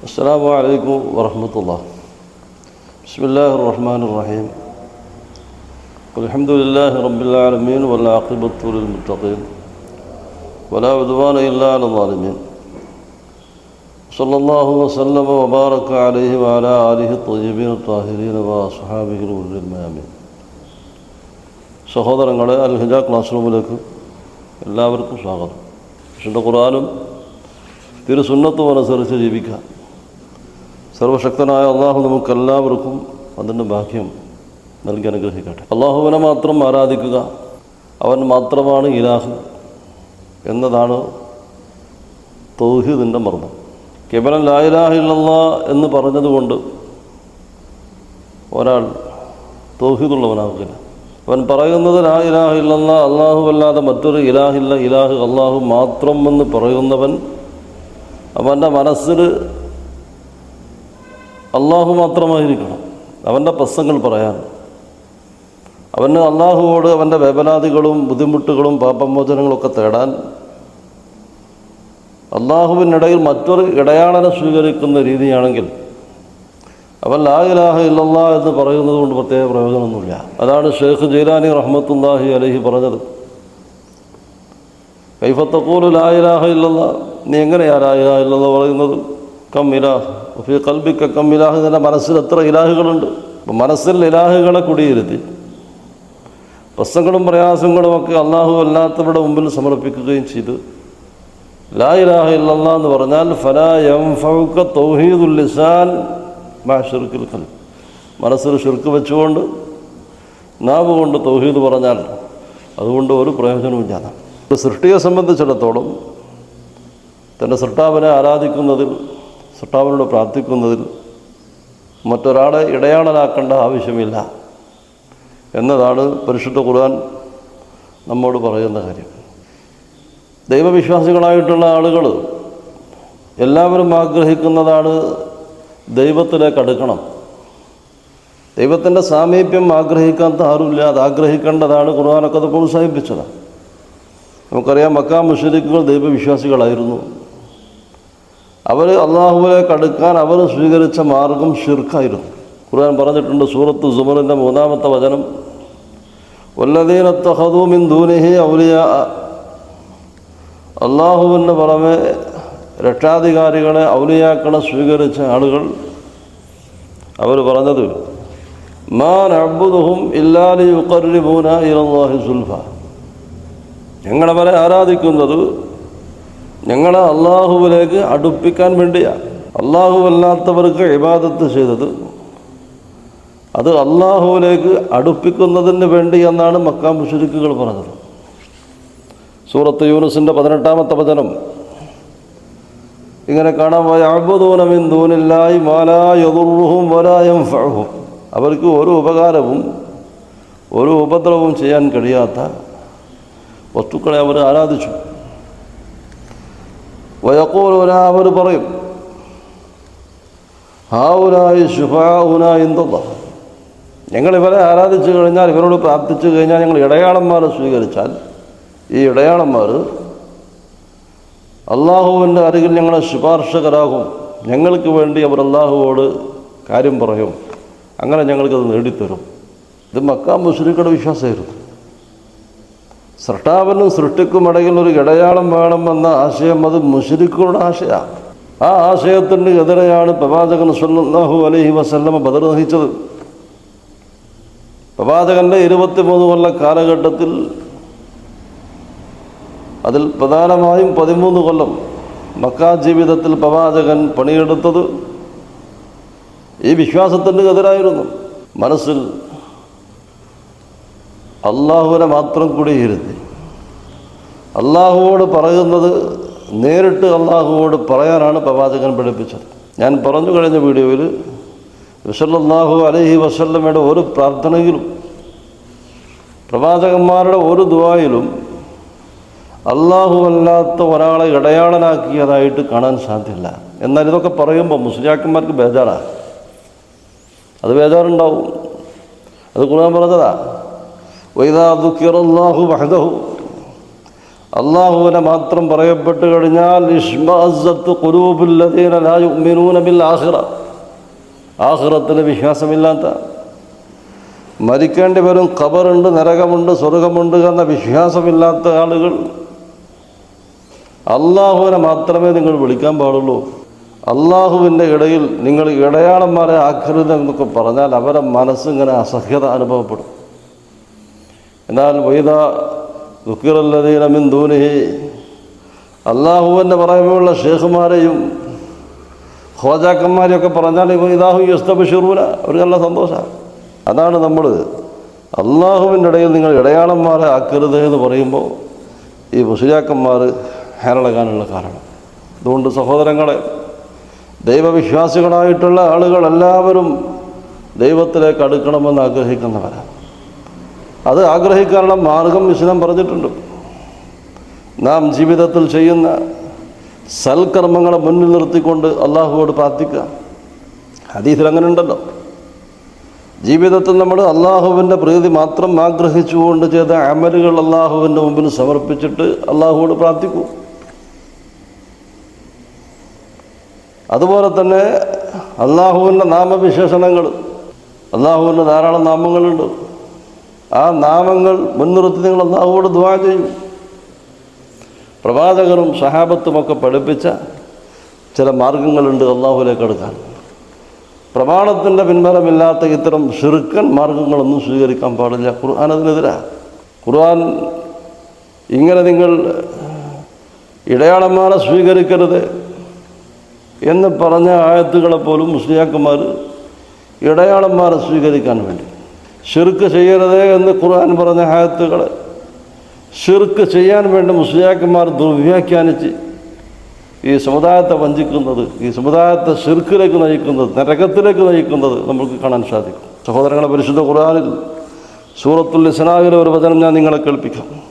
السلام عليكم ورحمة الله بسم الله الرحمن الرحيم الحمد لله رب العالمين والعاقبة للمتقين ولا عدوان إلا على الظالمين صلى الله وسلم وبارك عليه وعلى آله الطيبين الطاهرين وأصحابه الغر الميامين സഹോദരങ്ങളെ അൽ ഹിജ ക്ലാസ് റൂമിലേക്ക് എല്ലാവർക്കും സ്വാഗതം വിശുദ്ധ ഖുറാനും തിരു സുന്നത്തും അനുസരിച്ച് ജീവിക്കാം സർവശക്തനായ അള്ളാഹു നമുക്കെല്ലാവർക്കും അതിന്റെ ഭാഗ്യം നൽകി അനുഗ്രഹിക്കട്ടെ. അള്ളാഹുവിനെ മാത്രം ആരാധിക്കുക അവൻ മാത്രമാണ് ഇലാഹ് എന്നതാണ് തൗഹീദിന്റെ മർമ്മം. കേവലം ലായിലാഹില്ല എന്ന് പറഞ്ഞതുകൊണ്ട് ഒരാൾ തൗഹീദുള്ളവനാകില്ല അവൻ പറയുന്നത് ലാ ഇലാഹ അള്ളാഹു അല്ലാതെ മറ്റൊരു ഇലാഹില്ല ഇലാഹ് അള്ളാഹു മാത്രം എന്ന് പറയുന്നവൻ അവന്റെ മനസ്സിൽ അള്ളാഹു മാത്രമായിരിക്കണം. അവന്റെ പ്രശ്നങ്ങൾ പറയാൻ. അവന് അള്ളാഹുവോട് അവന്റെ വേവലാതികളും ബുദ്ധിമുട്ടുകളും പാപമോചനങ്ങളൊക്കെ തേടാൻ അള്ളാഹുവിനിടയിൽ മറ്റൊരു ഇടയാളനെ സ്വീകരിക്കുന്ന രീതിയാണെങ്കിൽ അവൻ ലാ ഇലാഹ എന്ന് പറയുന്നത് കൊണ്ട് പ്രത്യേക പ്രയോജനമൊന്നുമില്ല. അതാണ് ഷെയ്ഖ് ജൈലാനി റഹ്മത്തുല്ലാഹി അലഹി പറഞ്ഞത്. കൈഫത്തക്കൂലു ലാ ഇലാഹ നീ എങ്ങനെയാ ലാ ഇലാഹ പറയുന്നത്? കം ഇലാഹ്. ഫി കൽബിക്കക്കം ഇലാഹ് നിന്റെ മനസ്സിൽ എത്ര ഇലാഹുകളുണ്ട്? അപ്പം മനസ്സിൽ ഇലാഹുകളെ കുടിയിരുത്തി. പ്രശ്നങ്ങളും പ്രയാസങ്ങളും ഒക്കെ അള്ളാഹു അല്ലാത്തവരുടെ മുമ്പിൽ സമർപ്പിക്കുകയും ചെയ്തു. ലാ ഇലാഹ ഇല്ലല്ല എന്ന് പറഞ്ഞാൽ ഫല എം ഫൗക്ക തൗഹീദുൽ ലിസാൻ മാ കൽ മനസ്സിൽ ഷിർക്ക് വെച്ചുകൊണ്ട് നാവ് കൊണ്ട് തൗഹീദ് പറഞ്ഞാൽ അതുകൊണ്ട് ഒരു പ്രയോജനവുമില്ല സൃഷ്ടിയെ സംബന്ധിച്ചിടത്തോളം തന്റെ സൃഷ്ടാവിനെ ആരാധിക്കുന്നതിൽ സൃഷ്ടാവിനോട് പ്രാർത്ഥിക്കുന്നതിൽ മറ്റൊരാളെ ഇടയാളനാക്കേണ്ട ആവശ്യമില്ല എന്നതാണ് പരിശുദ്ധ ഖുർആൻ നമ്മോട് പറയുന്ന കാര്യം. ദൈവവിശ്വാസികളായിട്ടുള്ള ആളുകൾ എല്ലാവരും ആഗ്രഹിക്കുന്നതാണ് ദൈവത്തിലേക്ക് അടുക്കണം ദൈവത്തിന്റെ സാമീപ്യം ആഗ്രഹിക്കാത്ത ആരുമില്ല അത് ആഗ്രഹിക്കേണ്ടതാണ് ഖുർആാനൊക്കെ അത് പ്രോത്സാഹിപ്പിച്ചത് നമുക്കറിയാം മക്കാ മുഷരിക്കുകൾ ദൈവവിശ്വാസികളായിരുന്നു. അവർ അള്ളാഹുവിനെ കടുക്കാൻ അവർ സ്വീകരിച്ച മാർഗം ഷിർക്കായിരുന്നു ഖുർആൻ പറഞ്ഞിട്ടുണ്ട് സൂറത്ത് സുമറിന്റെ മൂന്നാമത്തെ വചനം വല്ലതീനത്തഹദൂമിൻ ദൂനിഹി ഔലിയ. അള്ളാഹുവിന്റെ പുറമെ രക്ഷാധികാരികളെ ഔലിയാക്കളെ സ്വീകരിച്ച ആളുകൾ അവർ പറഞ്ഞത് മാൻ അബുദുഹും ഇല്ലാലി യുക്കറിബൂന ഇലല്ലാഹി സുൽഫ. ഞങ്ങളവരെ ആരാധിക്കുന്നത് ഞങ്ങളെ അള്ളാഹുവിലേക്ക് അടുപ്പിക്കാൻ വേണ്ടിയാണ് അള്ളാഹുവല്ലാത്തവർക്ക് ഇബാദത്ത് ചെയ്തത്. അത് അള്ളാഹുവിലേക്ക് അടുപ്പിക്കുന്നതിന് വേണ്ടി എന്നാണ് മക്കാം മുഷരിക്കുകൾ പറഞ്ഞത്. സൂറത്ത് യൂനുസിന്റെ പതിനെട്ടാമത്തെ വചനം. ഇങ്ങനെ കാണാൻ അവർക്ക് ഒരു ഉപകാരവും ഒരു ഉപദ്രവവും ചെയ്യാൻ കഴിയാത്ത വസ്തുക്കളെ അവർ ആരാധിച്ചു. വയക്കോലുന അവർ പറയും. ഹാവുനായി ശുഭാവുന എന്തുള്ള ഞങ്ങൾ ഇവരെ ആരാധിച്ചു കഴിഞ്ഞാൽ ഇവരോട് പ്രാർത്ഥിച്ചു കഴിഞ്ഞാൽ ഞങ്ങൾ ഇടയാളന്മാരെ സ്വീകരിച്ചാൽ ഈ ഇടയാളന്മാർ അള്ളാഹുവിന്റെ അരികിൽ ഞങ്ങളെ ശുപാർശകരാകും. ഞങ്ങൾക്ക് വേണ്ടി അവർ അള്ളാഹുവോട് കാര്യം പറയും. അങ്ങനെ ഞങ്ങൾക്കത് നേടിത്തരും. ഇത് മക്കാ മുസ്ലിങ്ങളുടെ വിശ്വാസമായിരുന്നു. സൃഷ്ടാവിനും സൃഷ്ടിക്കും ഇടയിൽ ഒരു ഇടയാളം വേണമെന്ന ആശയം അത് മുസ്ലിക്കുകളുടെ ആശയമാണ് ആ ആശയത്തിന്റെ എതിരെയാണ് പ്രവാചകൻ സല്ലാഹു അലഹി വസല്ലമ ബദർ വഹിച്ചത് പ്രവാചകന്റെ ഇരുപത്തിമൂന്ന് കൊല്ല കാലഘട്ടത്തിൽ അതിൽ പ്രധാനമായും പതിമൂന്ന് കൊല്ലം മക്കാ ജീവിതത്തിൽ പ്രവാചകൻ പണിയെടുത്തത് ഈ വിശ്വാസത്തിന്റെ എതിരായിരുന്നു. മനസ്സിൽ അള്ളാഹുവിനെ മാത്രം കൂടി ഇരുത്തി. അള്ളാഹുവോട് പറയുന്നത് നേരിട്ട് അള്ളാഹുവോട് പറയാനാണ് പ്രവാചകൻ പഠിപ്പിച്ചത്. ഞാൻ പറഞ്ഞു കഴിഞ്ഞ വീഡിയോയിൽ വിസല്ലാഹു അലഹി വസല്ലമ്മയുടെ ഒരു പ്രാർത്ഥനയിലും പ്രവാചകന്മാരുടെ ഒരു ദുവായിലും അല്ലാത്ത ഒരാളെ ഇടയാളനാക്കിയതായിട്ട് കാണാൻ സാധ്യമല്ല എന്നാൽ ഇതൊക്കെ പറയുമ്പോൾ മുസ്ലിയാക്കന്മാർക്ക് ബേജാറാണ് അത് ബേജാറുണ്ടാവും. അത് ഖുർആൻ പറഞ്ഞതാ. അള്ളാഹുവിനെ മാത്രം പറയപ്പെട്ട് കഴിഞ്ഞാൽ യുഅ്മിനൂന ബിൽ വിശ്വാസമില്ലാത്ത. മരിക്കേണ്ടി വരും ഖബറുണ്ട് നരകമുണ്ട് സ്വർഗമുണ്ട് എന്ന വിശ്വാസമില്ലാത്ത ആളുകൾ. അള്ളാഹുവിനെ മാത്രമേ നിങ്ങൾ വിളിക്കാൻ പാടുള്ളൂ. അള്ളാഹുവിന്റെ ഇടയിൽ നിങ്ങൾ ഇടയാളന്മാരെ ആക്കരുത് എന്നൊക്കെ പറഞ്ഞാൽ അവരെ മനസ്സിങ്ങനെ അസഹ്യത അനുഭവപ്പെടും. എന്നാൽ വൈദ ദുഃഖിറല്ലതീനമിൻ ദൂനിഹി. അള്ളാഹുവിന്റെ പറയുമ്പോഴുള്ള ഷേഖുമാരെയും ഹോജാക്കന്മാരെയൊക്കെ പറഞ്ഞാൽ ഇതാഹു യസ്തബിഷൂറൂല അവർക്ക് നല്ല സന്തോഷമാണ്. അതാണ് നമ്മൾ അള്ളാഹുവിന്റെ ഇടയിൽ നിങ്ങൾ ഇടയാളന്മാരെ ആക്കരുത് എന്ന് പറയുമ്പോൾ ഈ മുസ്ലിയാക്കന്മാർ ഹേരളകാനുള്ള കാരണം. അതുകൊണ്ട് സഹോദരങ്ങളെ ദൈവവിശ്വാസികളായിട്ടുള്ള ആളുകൾ എല്ലാവരും ദൈവത്തിലേക്ക് അടുക്കണമെന്ന് ആഗ്രഹിക്കുന്നവരാണ്. അത് ആഗ്രഹിക്കാനുള്ള മാർഗം ഇസ്ലാം പറഞ്ഞിട്ടുണ്ട്. നാം ജീവിതത്തിൽ ചെയ്യുന്ന സൽക്കർമ്മങ്ങളെ മുന്നിൽ നിർത്തിക്കൊണ്ട് അള്ളാഹുവോട് പ്രാർത്ഥിക്കുക. ഹദീസിൽ അങ്ങനെ ഉണ്ടല്ലോ ജീവിതത്തിൽ നമ്മൾ അള്ളാഹുവിന്റെ പ്രീതി മാത്രം ആഗ്രഹിച്ചുകൊണ്ട് ചെയ്ത അമലുകൾ അള്ളാഹുവിന്റെ മുമ്പിൽ സമർപ്പിച്ചിട്ട് അള്ളാഹുവോട് പ്രാർത്ഥിക്കൂ. അതുപോലെ തന്നെ അള്ളാഹുവിന്റെ നാമവിശേഷണങ്ങൾ അള്ളാഹുവിന്റെ ധാരാളം നാമങ്ങളുണ്ട്. ആ നാമങ്ങൾ മുൻനിർത്തി നിങ്ങൾ അള്ളാഹുവോട് ദ്വാ ചെയ്യും. പ്രവാചകരും സഹാബത്തുമൊക്കെ പഠിപ്പിച്ച ചില മാർഗങ്ങളുണ്ട് അള്ളാഹുലേക്ക് എടുക്കാൻ. പ്രമാണത്തിന്റെ പിൻബലമില്ലാത്ത ഇത്തരം ഷിറുക്കൻ മാർഗങ്ങളൊന്നും സ്വീകരിക്കാൻ പാടില്ല. ഖുർആൻ അതിനെതിരാ. ഖുർആൻ ഇങ്ങനെ നിങ്ങൾ ഇടയാളന്മാരെ സ്വീകരിക്കരുത് എന്ന് പറഞ്ഞ ആയത്തുകളെ പോലും മുസ്ലിയാക്കന്മാർ ഇടയാളന്മാരെ സ്വീകരിക്കാൻ വേണ്ടി. ഷിർക്ക് ചെയ്യരുത് എന്ന് ഖുർആൻ പറഞ്ഞ ആയത്തുകൾ ഷിർക്ക് ചെയ്യാൻ വേണ്ടി മുസ്ലിയാക്കന്മാർ ദുർവ്യാഖ്യാനിച്ച് ഈ സമുദായത്തെ വഞ്ചിക്കുന്നത് ഈ സമുദായത്തെ ഷിർക്കിലേക്ക് നയിക്കുന്നത് നരകത്തിലേക്ക് നയിക്കുന്നത് നമുക്ക് കാണാൻ സാധിക്കും. സഹോദരങ്ങളെ പരിശുദ്ധ ഖുർആാനിൽ സൂറത്തുൽ ഇസ്ലാമിലെ ഒരു വചനം ഞാൻ നിങ്ങളെ കേൾപ്പിക്കാം.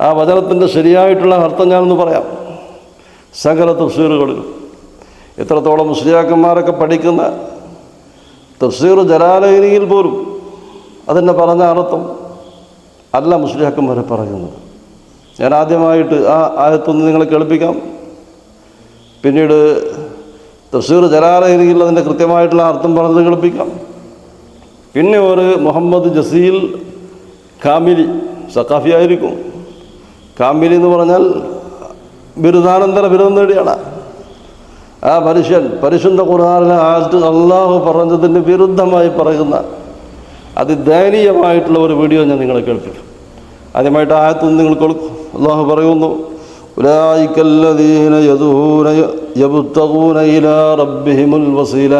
ആ വചനത്തിന്റെ ശരിയായിട്ടുള്ള അർത്ഥം ഞാനൊന്ന് പറയാം. സകല തഫ്സീറുകളിലും. എത്രത്തോളം മുസ്ലിയാക്കന്മാരൊക്കെ പഠിക്കുന്ന തഫ്സീർ ജലാലയിനിയിൽ പോലും അതിന്റെ പറഞ്ഞ അർത്ഥം. അല്ല വരെ പറയുന്നത് ഞാൻ ആദ്യമായിട്ട് ആ ആയത്തൊന്ന് നിങ്ങളെ കേൾപ്പിക്കാം. പിന്നീട് തഫ്സീർ ജലാലയിൽ അതിന്റെ കൃത്യമായിട്ടുള്ള അർത്ഥം പറഞ്ഞത് കേൾപ്പിക്കാം. പിന്നെ ഒരു മുഹമ്മദ് ജസീൽ കാമിലി സക്കാഫി ആയിരിക്കും. കാമിലി എന്ന് പറഞ്ഞാൽ ബിരുദാനന്തര ബിരുദം നേടിയാണ്. ആ മനുഷ്യൻ പരിശുദ്ധ ഖുർആാനിലെ ആറ്റ് അള്ളാഹു പറഞ്ഞതിന് വിരുദ്ധമായി പറയുന്ന അതിദയനീയമായിട്ടുള്ള ഒരു വീഡിയോ ഞാൻ നിങ്ങളെ കേൾപ്പിക്കും. ആദ്യമായിട്ട് ആയത്തു നിങ്ങൾ കൊടുക്കും. അള്ളാഹു പറയുന്നു യദൂന റബ്ബിഹിമുൽ വസീല.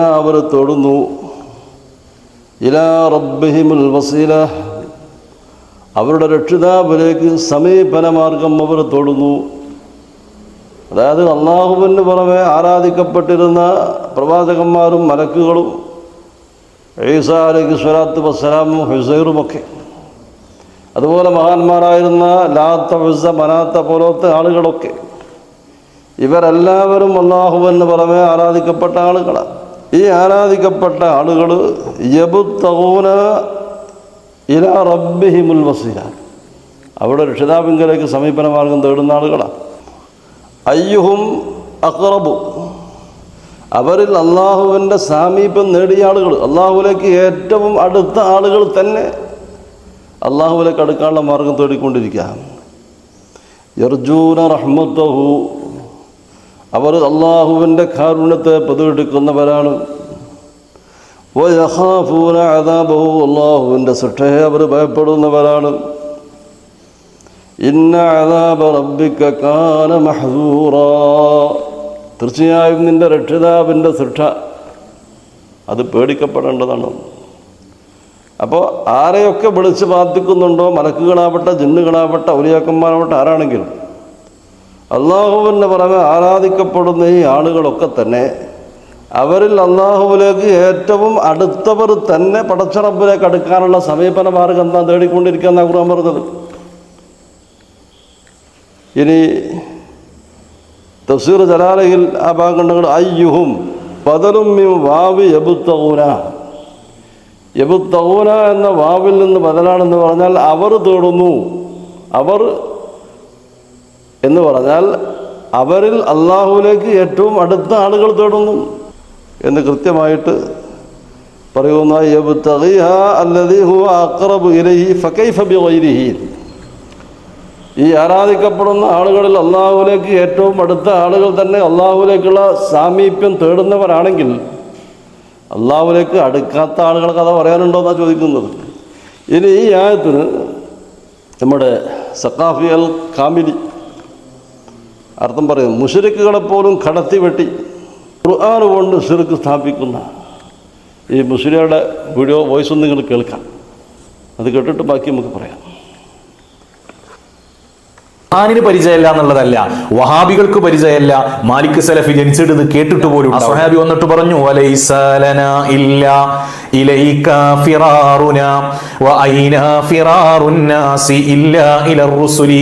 അവർ തൊടുന്നു ഇല റബ്ബിഹിമുൽ വസീല. അവരുടെ രക്ഷിതാവിലേക്ക് സമീപനമാർഗം അവർ തൊടുന്നു. അതായത് അള്ളാഹുവിന് പുറമെ ആരാധിക്കപ്പെട്ടിരുന്ന പ്രവാചകന്മാരും മലക്കുകളും ഈസ അലഹി സ്വലാത്തു വസ്സലാമും ഹുസൈറുമൊക്കെ. അതുപോലെ മഹാന്മാരായിരുന്ന ലാത്ത ഹുസ മനാത്ത പോലത്തെ ആളുകളൊക്കെ. ഇവരെല്ലാവരും എന്ന് പറമേ ആരാധിക്കപ്പെട്ട ആളുകളാണ് ഈ ആരാധിക്കപ്പെട്ട ആളുകൾ യബുത്തകൂന ഇല റബ്ബിഹിമുൽ വസീല. അവിടെ രക്ഷിതാവിങ്കലേക്ക് സമീപന മാർഗം തേടുന്ന ആളുകളാണ് അയ്യുഹും അക്റബു അവരിൽ അള്ളാഹുവിന്റെ സാമീപ്യം നേടിയ ആളുകൾ അള്ളാഹുവിലേക്ക് ഏറ്റവും അടുത്ത ആളുകൾ തന്നെ അള്ളാഹുവിലേക്ക് അടുക്കാനുള്ള മാർഗം തേടിക്കൊണ്ടിരിക്കുക യർജൂന റഹ്മത്തഹു. അവർ അള്ളാഹുവിന്റെ കാരുണ്യത്തെ പതിവെടുക്കുന്നവരാണ് യഹാഫൂന അതാബഹു അള്ളാഹുവിന്റെ ശിക്ഷയെ അവർ ഭയപ്പെടുന്നവരാണ്. ഇന്ന അതാബ റബ്ബിക്ക കാന മഹദൂറ. തീർച്ചയായും നിന്റെ രക്ഷിതാവിന്റെ ശിക്ഷ അത് പേടിക്കപ്പെടേണ്ടതാണ്. അപ്പോൾ ആരെയൊക്കെ വിളിച്ച് പ്രാർത്ഥിക്കുന്നുണ്ടോ? മലക്കുകളാവട്ടെ ജിന്നുകളാവട്ടെ ഔലിയാക്കന്മാരാവട്ടെ ആരാണെങ്കിലും. അള്ളാഹുവിന്റെ പുറമെ ആരാധിക്കപ്പെടുന്ന ഈ ആളുകളൊക്കെ തന്നെ അവരിൽ അള്ളാഹുവിലേക്ക് ഏറ്റവും അടുത്തവർ തന്നെ പടച്ചറമ്പിലേക്ക് അടുക്കാനുള്ള സമീപന മാർഗം എന്താ? തേടിക്കൊണ്ടിരിക്കുക എന്നാണ് ഖുർആൻ പറഞ്ഞത്. ഇനി തഫ്സീർ ജലാലയിൽ ആ ഭാഗം കണ്ടുകൾ അയ്യുഹും പതലും മിൻ വാവി യബുത്തൂന യബുത്തൂന എന്ന വാവിൽ നിന്ന് ബദലാണെന്ന് പറഞ്ഞാൽ അവർ തേടുന്നു. അവർ എന്ന് പറഞ്ഞാൽ അവരിൽ അള്ളാഹുവിലേക്ക് ഏറ്റവും അടുത്ത ആളുകൾ തേടുന്നു എന്ന് കൃത്യമായിട്ട് പറയുന്ന. യബ്തഗിഹ അല്ലദീ ഹു അക്രബ് ഇലൈഹി ഫകൈഫ ബിഗൈരിഹി. ഈ ആരാധിക്കപ്പെടുന്ന ആളുകളിൽ അള്ളാഹുലേക്ക് ഏറ്റവും അടുത്ത ആളുകൾ തന്നെ അള്ളാഹുലേക്കുള്ള സാമീപ്യം തേടുന്നവരാണെങ്കിൽ അള്ളാഹുലേക്ക് അടുക്കാത്ത ആളുകൾ കഥ പറയാനുണ്ടോ എന്നാണ് ചോദിക്കുന്നത്. ഇനി ഈ ആയത്തിന് നമ്മുടെ സക്കാഫി അൽ കാമിലി അർത്ഥം പറയും മുഷരിക്കുകളെ പോലും കടത്തി വെട്ടി ഖുർആൻ കൊണ്ട് ഷിർക്ക് സ്ഥാപിക്കുന്ന ഈ മുഷരിയുടെ വീഡിയോ വോയിസ് നിങ്ങൾ കേൾക്കാം. അത് കേട്ടിട്ട് ബാക്കി നമുക്ക് പറയാം. ഖുർആനിന് പരിചയമല്ല എന്നുള്ളതല്ല. വഹാബികൾക്ക് പരിചയമല്ല. മാലിക് സലഫി ജനിച്ചിട്ട് ഇത് കേട്ടിട്ട് പോലും സഹാബി സ്വഹാബി വന്നിട്ട് പറഞ്ഞു "വലൈസ ഇല്ലാ ഇലൈക ഫിറാറുന വഅൈന ഫിറാറുൻ ഇല്ലാ ഇലർ റുസുലി.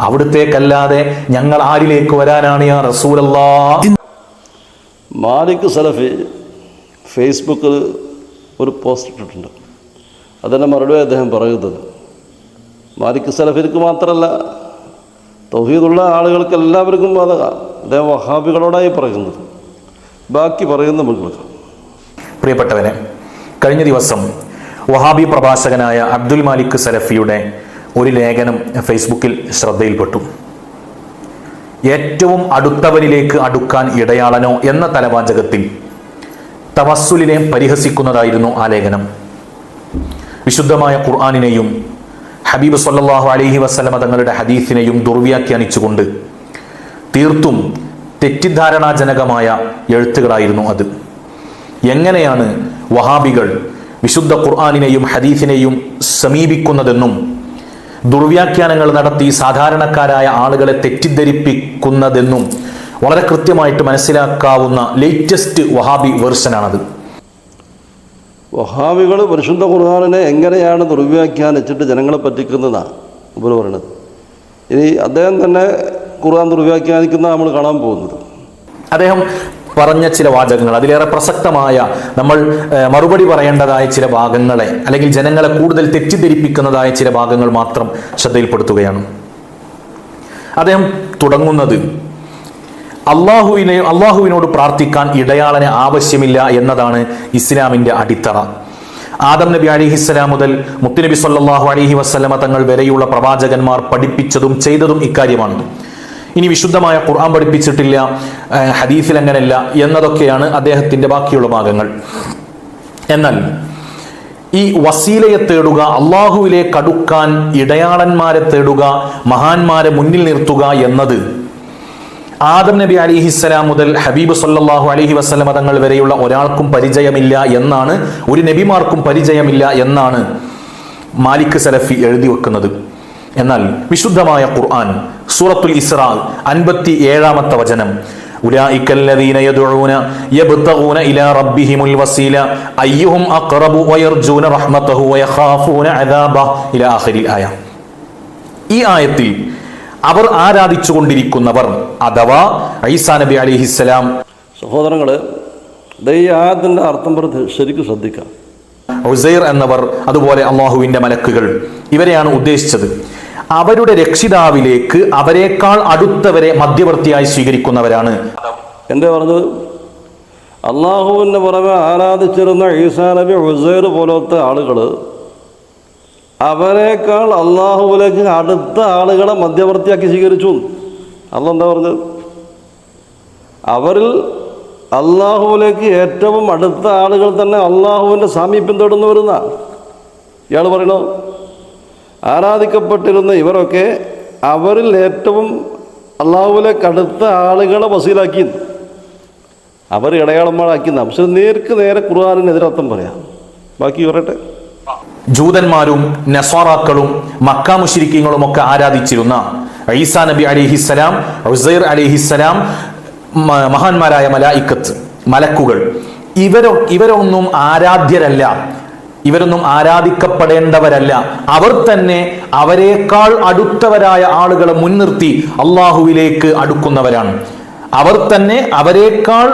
അവിടുത്തേക്കല്ലാതെ ഞങ്ങൾ ആരിലേക്ക് വരാനാണ് യാ റസൂലല്ലാഹ്? മാലിക് സലഫി ഫേസ്ബുക്കിൽ ഒരു പോസ്റ്റ് ഇട്ടിട്ടുണ്ട്. അതിന്റെ മറുപടി അദ്ദേഹം പറയുന്നത്. മാലിക് സലഫിക്ക് മാത്രമല്ല തൗഹീദുള്ള ആളുകൾക്ക് എല്ലാവർക്കും ബാധക അദ്ദേഹം വഹാബികളോടായി പറയുന്നത്. ബാക്കി പറയുന്ന നമുക്ക് കേൾക്കാം പ്രിയപ്പെട്ടവനെ കഴിഞ്ഞ ദിവസം വഹാബി പ്രഭാഷകനായ അബ്ദുൽ മാലിക് സലഫിയുടെ ഒരു ലേഖനം ഫേസ്ബുക്കിൽ ശ്രദ്ധയിൽപ്പെട്ടു. ഏറ്റവും അടുത്തവരിലേക്ക് അടുക്കാൻ ഇടയാളനോ എന്ന തലവാചകത്തിൽ തവസ്സുലിനെ പരിഹസിക്കുന്നതായിരുന്നു ആ ലേഖനം. വിശുദ്ധമായ ഖുർആാനിനെയും ഹബീബ് സല്ലാഹു അലഹി വസ്ലമ തങ്ങളുടെ ഹദീസിനെയും ദുർവ്യാഖ്യാനിച്ചുകൊണ്ട് തീർത്തും തെറ്റിദ്ധാരണാജനകമായ എഴുത്തുകളായിരുന്നു അത്. എങ്ങനെയാണ് വഹാബികൾ വിശുദ്ധ ഖുർആാനിനെയും ഹദീസിനെയും സമീപിക്കുന്നതെന്നും ദുർവ്യാഖ്യാനങ്ങൾ നടത്തി സാധാരണക്കാരായ ആളുകളെ തെറ്റിദ്ധരിപ്പിക്കുന്നതെന്നും വളരെ കൃത്യമായിട്ട് മനസ്സിലാക്കാവുന്ന ലേറ്റസ്റ്റ് വഹാബി വേർഷനാണത് വഹാബികൾ പരിശുദ്ധ ഖുർഹാനിനെ എങ്ങനെയാണ് ദുർവ്യാഖ്യാനിച്ചിട്ട് ജനങ്ങളെ പറ്റിക്കുന്നതാണ് ഇവർ പറയുന്നത് ഇനി അദ്ദേഹം തന്നെ ഖുർആൻ ദുർവ്യാഖ്യാനിക്കുന്ന നമ്മൾ കാണാൻ പോകുന്നത്. അദ്ദേഹം പറഞ്ഞ ചില വാചകങ്ങൾ അതിലേറെ പ്രസക്തമായ നമ്മൾ മറുപടി പറയേണ്ടതായ ചില ഭാഗങ്ങളെ അല്ലെങ്കിൽ ജനങ്ങളെ കൂടുതൽ തെറ്റിദ്ധരിപ്പിക്കുന്നതായ ചില ഭാഗങ്ങൾ മാത്രം ശ്രദ്ധയിൽപ്പെടുത്തുകയാണ്. അദ്ദേഹം തുടങ്ങുന്നത് അള്ളാഹുവിനെ അള്ളാഹുവിനോട് പ്രാർത്ഥിക്കാൻ ഇടയാളന് ആവശ്യമില്ല എന്നതാണ് ഇസ്ലാമിന്റെ അടിത്തറ. ആദം നബി അലിഹിസ്സലാം മുതൽ മുത്തുനബി സല്ലാഹു അലഹി വസ്ലമ തങ്ങൾ വരെയുള്ള പ്രവാചകന്മാർ പഠിപ്പിച്ചതും ചെയ്തതും ഇക്കാര്യമാണ്. ഇനി വിശുദ്ധമായ ഖുർആൻ പഠിപ്പിച്ചിട്ടില്ല ഹദീഫിൽ അങ്ങനെയല്ല എന്നതൊക്കെയാണ് അദ്ദേഹത്തിന്റെ ബാക്കിയുള്ള ഭാഗങ്ങൾ. എന്നാൽ ഈ വസീലയെ തേടുക അള്ളാഹുവിലെ കടുക്കാൻ ഇടയാളന്മാരെ തേടുക മഹാന്മാരെ മുന്നിൽ നിർത്തുക എന്നത് ആദം നബി അലിഹിസ്സലാം മുതൽ ഹബീബ് സല്ലല്ലാഹു അലൈഹി വസല്ലമ തങ്ങൾ വരെയുള്ള ഒരാൾക്കും പരിചയമില്ല എന്നാണ് ഒരു നബിമാർക്കും പരിചയമില്ല എന്നാണ് മാലിക് സലഫി എഴുതി വെക്കുന്നത് എന്നാൽ വിശുദ്ധമായ ഖുർആൻ സൂറത്തുൽ ഇസ്രാ അൻപത്തി ഏഴാമത്തെ വചനം أولئك الذين يدعون يبتغون إلى ربهم الوسيلة أيهم أقرب ويرجون رحمته ويخافون عذابه إلى آخر الآية ഈ ആയത്തിൽ അവർ ആരാധിച്ചുകൊണ്ടിരിക്കുന്നവർ അഥവാ ഐസാ നബി അലിഹിസ്സലാം സഹോദരങ്ങൾ ഈ അർത്ഥം പറഞ്ഞ് ശരിക്കും ശ്രദ്ധിക്കാം. ഉസൈർ എന്നവർ അതുപോലെ അള്ളാഹുവിന്റെ മലക്കുകൾ ഇവരെയാണ് ഉദ്ദേശിച്ചത്. അവരുടെ രക്ഷിതാവിലേക്ക് അവരെക്കാൾ അടുത്തവരെ മധ്യവർത്തിയായി സ്വീകരിക്കുന്നവരാണ്. എന്റെ പറഞ്ഞത്? അള്ളാഹുവിന്റെ പുറമെ ആരാധിച്ചിരുന്ന ഈസാ നബി ഉസൈർ പോലത്തെ ആളുകൾ അവനേക്കാൾ അള്ളാഹുവിലേക്ക് അടുത്ത ആളുകളെ മധ്യവർത്തിയാക്കി സ്വീകരിച്ചു. അല്ല എന്താ പറഞ്ഞത്? അവരിൽ അള്ളാഹുവിലേക്ക് ഏറ്റവും അടുത്ത ആളുകൾ തന്നെ അള്ളാഹുവിന്റെ സാമീപ്യം തേടുന്നു വരുന്ന ഇയാൾ പറയണോ? ആരാധിക്കപ്പെട്ടിരുന്ന ഇവരൊക്കെ അവരിൽ ഏറ്റവും അള്ളാഹുവിലേക്ക് അടുത്ത ആളുകളെ വസീലാക്കി. അവർ ഇടയാളന്മാരാക്കി പക്ഷെ നേർക്ക് നേരെ ഖുർആാനിനെതിരർത്ഥം പറയാം. ബാക്കി പറയട്ടെ ജൂതന്മാരും നസ്വാറാക്കളും മക്ക മുഷിരിക്കങ്ങളും ഒക്കെ ആരാധിച്ചിരുന്ന ഈസാ നബി അലിഹിസ്സലാം ഉസൈർ അലിഹിസ്സലാം മഹാന്മാരായ മലായിക്കത്ത് മലക്കുകൾ. ഇവരോ ഇവരൊന്നും ആരാധ്യരല്ല. ഇവരൊന്നും ആരാധിക്കപ്പെടേണ്ടവരല്ല. അവർ തന്നെ അവരെക്കാൾ അടുത്തവരായ ആളുകളെ മുൻനിർത്തി അള്ളാഹുവിലേക്ക് അടുക്കുന്നവരാണ്. അവർ തന്നെ അവരെക്കാൾ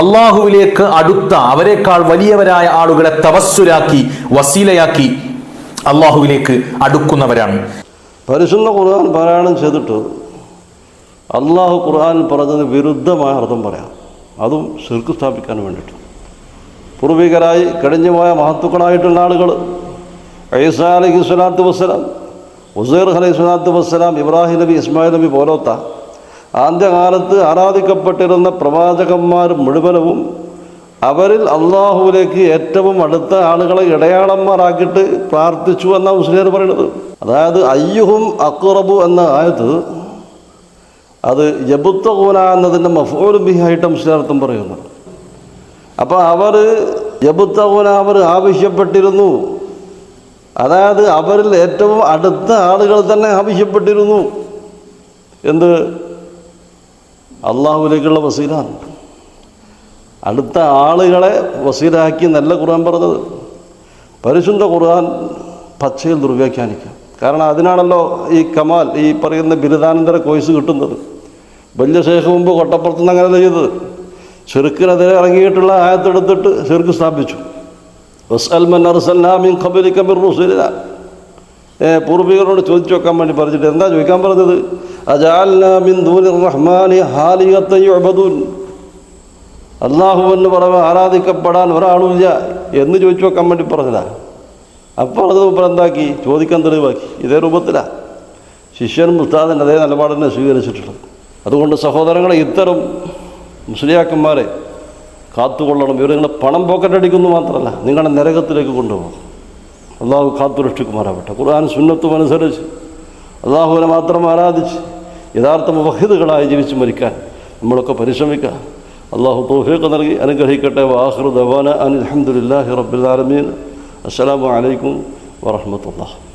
അള്ളാഹുവിലേക്ക് അടുത്ത അവരെക്കാൾ വലിയവരായ ആളുകളെ തവസ്സുരാക്കി വസീലയാക്കി അള്ളാഹുവിലേക്ക് അടുക്കുന്നവരാണ്. പരിശുദ്ധ ഖുർആൻ പാരായണം ചെയ്തിട്ട് അള്ളാഹു ഖുർആൻ പറഞ്ഞതിന് വിരുദ്ധമായ അർത്ഥം പറയാം. അതും ശിർക്ക് സ്ഥാപിക്കാൻ വേണ്ടിയിട്ട്. പൂർവികരായി കഴിഞ്ഞുപോയ മഹത്തുക്കളായിട്ടുള്ള ആളുകൾ ഐസ അലഹി സ്വലാത്തു വസ്സലാം ഉസൈർ അലൈഹി സ്വലാത്തു വസ്സലാം ഇബ്രാഹിം നബി ഇസ്മായിൽ നബി പോലോത്ത ആദ്യകാലത്ത് ആരാധിക്കപ്പെട്ടിരുന്ന പ്രവാചകന്മാർ മുഴുവനവും അവരിൽ അള്ളാഹുവിലേക്ക് ഏറ്റവും അടുത്ത ആളുകളെ ഇടയാളന്മാരാക്കിയിട്ട് പ്രാർത്ഥിച്ചു എന്നാണ് മുസ്ലിം പറയുന്നത്. അതായത് അയ്യുഹും അക്കുറബു എന്ന ആയത് അത് യബുത്തകൂന എന്നതിന്റെ മഫൂലും ബിഹായിട്ട് മുസ്ലിം പറയുന്നു. അപ്പോൾ അവർ യബുത്തകൂന അവർ ആവശ്യപ്പെട്ടിരുന്നു. അതായത് അവരിൽ ഏറ്റവും അടുത്ത ആളുകൾ തന്നെ ആവശ്യപ്പെട്ടിരുന്നു. എന്ത്? അള്ളാഹുവിലേക്കുള്ള വസീലാണ്. അടുത്ത ആളുകളെ വസീലാക്കി നല്ല ഖുർആൻ പറഞ്ഞത്. പരിശുദ്ധ ഖുർആൻ പച്ചയിൽ ദുർവ്യാഖ്യാനിക്കാം. കാരണം അതിനാണല്ലോ ഈ കമാൽ ഈ പറയുന്ന ബിരുദാനന്തര കോഴ്സ് കിട്ടുന്നത്. വലിയ ശേഷം മുമ്പ് കൊട്ടപ്പുറത്ത് നിന്ന് അങ്ങനെ ചെയ്തത്? ചെറുക്കിനെതിരെ ഇറങ്ങിയിട്ടുള്ള ആയത്തെടുത്തിട്ട് ചെറുക്ക് സ്ഥാപിച്ചു. പൂർവികരോട് ചോദിച്ചു വെക്കാൻ വേണ്ടി പറഞ്ഞിട്ട് എന്താ ചോദിക്കാൻ പറഞ്ഞത്? അജാൽനാ മിൻ ദൂനിർ റഹ്മാനി യുഅബദൂൻ. അള്ളാഹുവെന്ന് പറയുമ്പോൾ ആരാധിക്കപ്പെടാൻ ഒരാളുമില്ല എന്ന് ചോദിച്ചു വെക്കാൻ വേണ്ടി പറഞ്ഞതാ അപ്പോൾ അത് എന്താക്കി? ചോദിക്കാൻ തെളിവാക്കി. ഇതേ രൂപത്തിലാണ് ശിഷ്യനും മുസ്താദൻ അതേ നിലപാട് തന്നെ സ്വീകരിച്ചിട്ടുള്ളത് അതുകൊണ്ട് സഹോദരങ്ങളെ ഇത്തരം മുസ്ലിയാക്കന്മാരെ കാത്തുകൊള്ളണം. ഇവർ നിങ്ങളെ പണം പോക്കറ്റടിക്കുന്നു മാത്രമല്ല നിങ്ങളെ നരകത്തിലേക്ക് കൊണ്ടുപോകും. അള്ളാഹു കാത്തുരക്ഷിക്കുമാറാവട്ടെ ഖുർആൻ സുന്നത്തും അനുസരിച്ച് അള്ളാഹുവിനെ മാത്രം ആരാധിച്ച് യഥാർത്ഥ മുവഹിദുകളായി ജീവിച്ച് മരിക്കാൻ നമ്മളൊക്കെ പരിശ്രമിക്കുക. അള്ളാഹു തൗഫീഖ് നൽകി അനുഗ്രഹിക്കട്ടെ. വാഹൃദവാന അലഹമുല്ലാ റബ്ബുൽ ആലമീൻ. അസ്സലാമു അലൈക്കും വറഹമത്തുള്ള